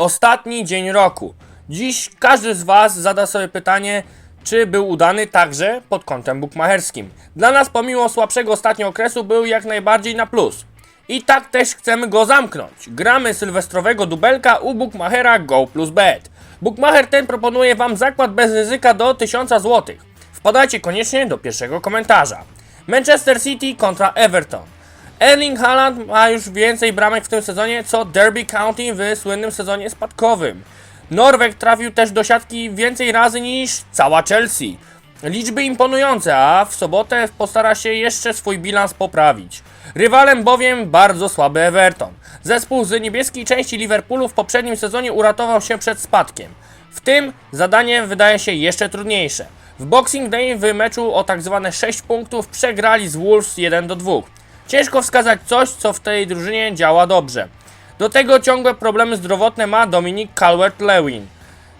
Ostatni dzień roku. Dziś każdy z Was zada sobie pytanie, czy był udany także pod kątem bukmacherskim. Dla nas, pomimo słabszego ostatniego okresu, był jak najbardziej na plus. I tak też chcemy go zamknąć. Gramy sylwestrowego dubelka u Bookmachera Go Plus Bet. Bookmacher ten proponuje Wam zakład bez ryzyka do 1000 zł. Wpadajcie koniecznie do pierwszego komentarza. Manchester City kontra Everton. Erling Haaland ma już więcej bramek w tym sezonie, co Derby County w słynnym sezonie spadkowym. Norweg trafił też do siatki więcej razy niż cała Chelsea. Liczby imponujące, a w sobotę postara się jeszcze swój bilans poprawić. Rywalem bowiem bardzo słaby Everton. Zespół z niebieskiej części Liverpoolu w poprzednim sezonie uratował się przed spadkiem. W tym zadanie wydaje się jeszcze trudniejsze. W Boxing Day w meczu o tak zwane 6 punktów przegrali z Wolves 1 do 2. Ciężko wskazać coś, co w tej drużynie działa dobrze. Do tego ciągłe problemy zdrowotne ma Dominic Calvert-Lewin.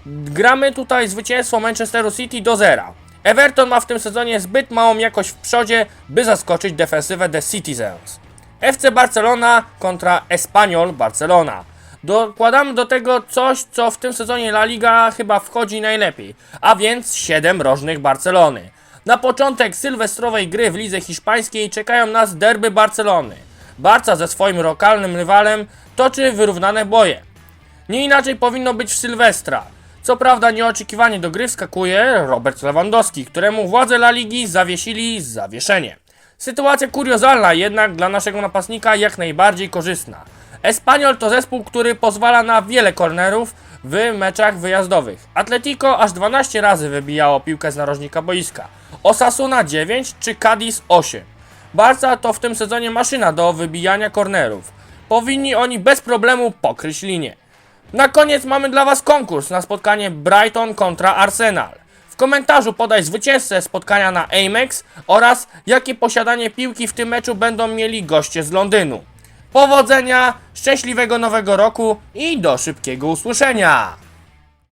Gramy tutaj zwycięstwo Manchesteru City do zera. Everton ma w tym sezonie zbyt małą jakość w przodzie, by zaskoczyć defensywę The Citizens. FC Barcelona kontra Espanyol Barcelona. Dokładamy do tego coś, co w tym sezonie La Liga chyba wchodzi najlepiej, a więc 7 rożnych Barcelony. Na początek sylwestrowej gry w lidze hiszpańskiej czekają nas derby Barcelony. Barca ze swoim lokalnym rywalem toczy wyrównane boje. Nie inaczej powinno być w Sylwestra. Co prawda nieoczekiwanie do gry wskakuje Robert Lewandowski, któremu władze La Ligi zawiesili zawieszenie. Sytuacja kuriozalna, jednak dla naszego napastnika jak najbardziej korzystna. Espanyol to zespół, który pozwala na wiele kornerów w meczach wyjazdowych. Atletico aż 12 razy wybijało piłkę z narożnika boiska. Osasuna 9 czy Cadiz 8. Barca to w tym sezonie maszyna do wybijania kornerów. Powinni oni bez problemu pokryć linię. Na koniec mamy dla Was konkurs na spotkanie Brighton kontra Arsenal. W komentarzu podaj zwycięzcę spotkania na Amex oraz jakie posiadanie piłki w tym meczu będą mieli goście z Londynu. Powodzenia, szczęśliwego nowego roku i do szybkiego usłyszenia!